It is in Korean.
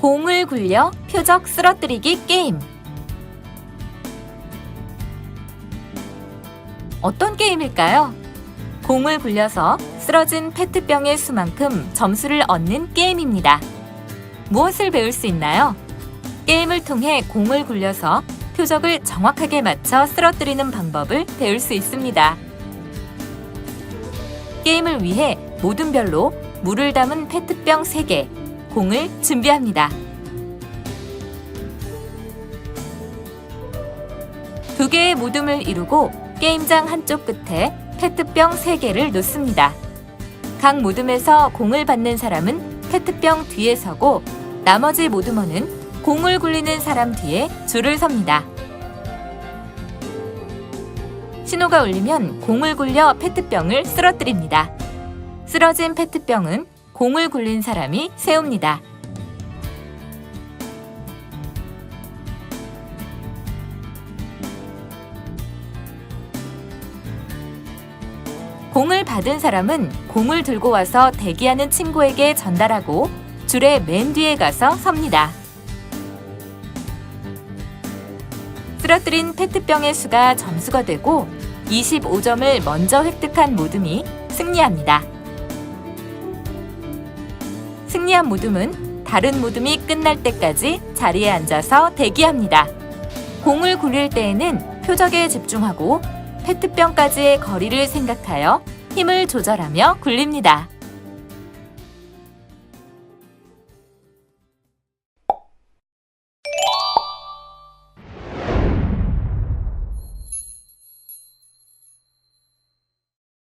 공을 굴려 표적 쓰러뜨리기 게임. 어떤 게임일까요? 공을 굴려서 쓰러진 페트병의 수만큼 점수를 얻는 게임입니다. 무엇을 배울 수 있나요? 게임을 통해 공을 굴려서 표적을 정확하게 맞춰 쓰러뜨리는 방법을 배울 수 있습니다. 게임을 위해 모든 별로 물을 담은 페트병 3개, 공을 준비합니다. 두 개의 모둠을 이루고 게임장 한쪽 끝에 페트병 3개를 놓습니다. 각 모둠에서 공을 받는 사람은 페트병 뒤에 서고 나머지 모둠어는 공을 굴리는 사람 뒤에 줄을 섭니다. 신호가 울리면 공을 굴려 페트병을 쓰러뜨립니다. 쓰러진 페트병은 공을 굴린 사람이 세웁니다. 공을 받은 사람은 공을 들고 와서 대기하는 친구에게 전달하고 줄의 맨 뒤에 가서 섭니다. 쓰러뜨린 페트병의 수가 점수가 되고 25점을 먼저 획득한 모둠이 승리합니다. 승리한 모둠은 다른 모둠이 끝날 때까지 자리에 앉아서 대기합니다. 공을 굴릴 때에는 표적에 집중하고 페트병까지의 거리를 생각하여 힘을 조절하며 굴립니다.